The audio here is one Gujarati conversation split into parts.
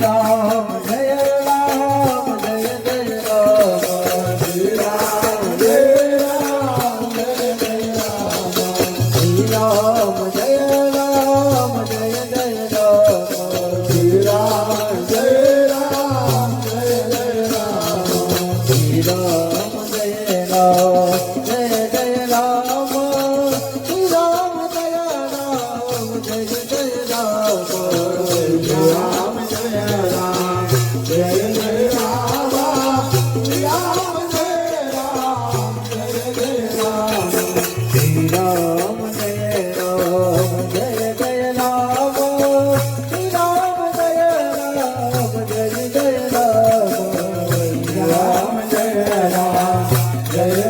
দাও Yeah, yeah.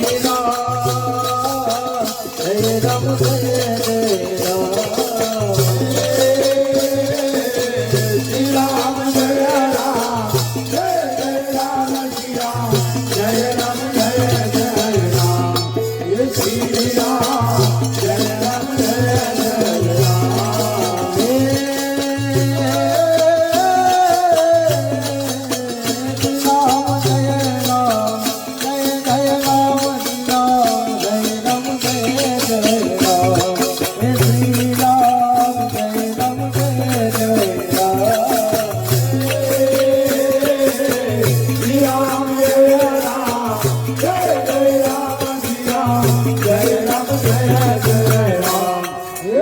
Krishna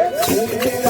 Yeah.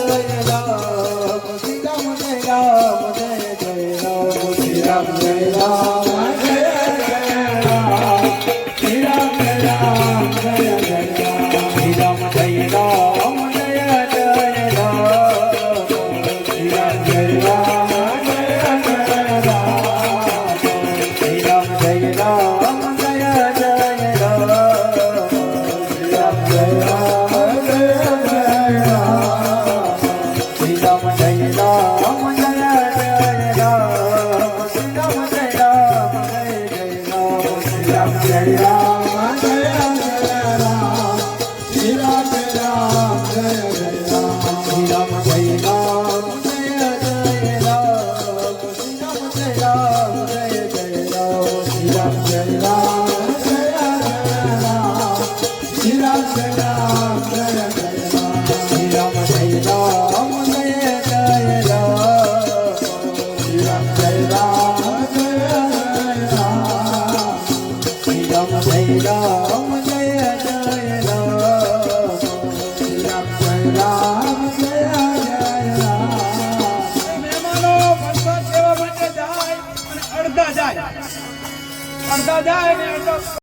Yeah. দাও જાય. પણ દાદા એને